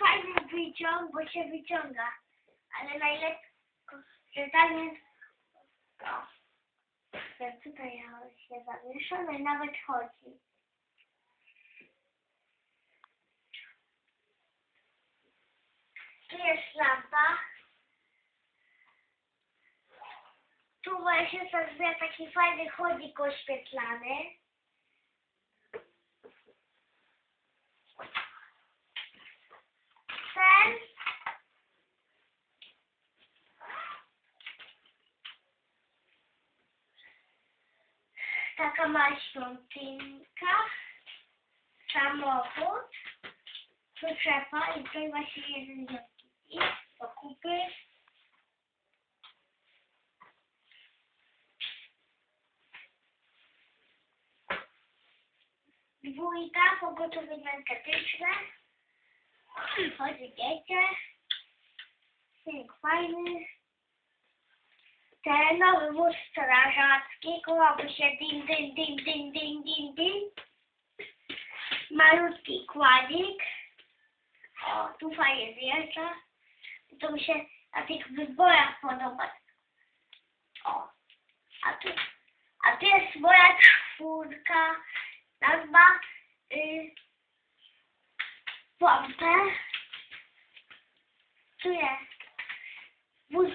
fajny wyciąg, bo się wyciąga. Ale najlepiej, że tam jest... O. Ja tutaj się zawieszam i nawet chodzi. Tu jest lampa. Tu właśnie sobie taki fajny chodzik oświetlany. Ten. Taka mała świątynka. Samochód. Przyczepa i tutaj właśnie jeden wielki. I zakupy. Dwójka, pogotowie energetyczne. Chodzi dziecię. Film fajny. Ten wóz strażacki, kołaby się din, din, din, din, din, din, din. Malutki kładzik. O, tu fajnie zjeżdża. To mi się na tych wyborach podoba. O, a tu, a tu jest moja czwórka. Ma y, pompę. Tu jest wóz.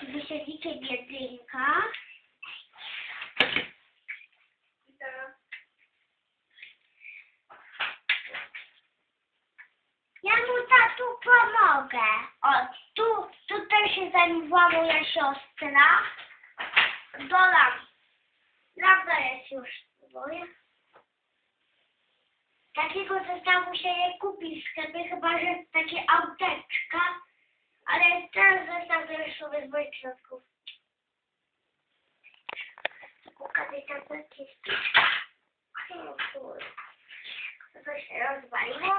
I teraz Ja mu tatu pomogę. O, tu, tutaj się zajmowała moja siostra. Dolam. Prawda jest już moja. Takiego zestawu się nie kupi w sklepie, chyba że takie auteczka. Ale ten zestaw to już sobie z moich środków. Kuka tej tabletki. O kurde. To się rozwaliło.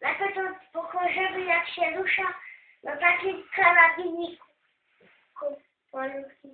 Lepiej to pokażemy jak się rusza na takim karabiniku. Malutkim.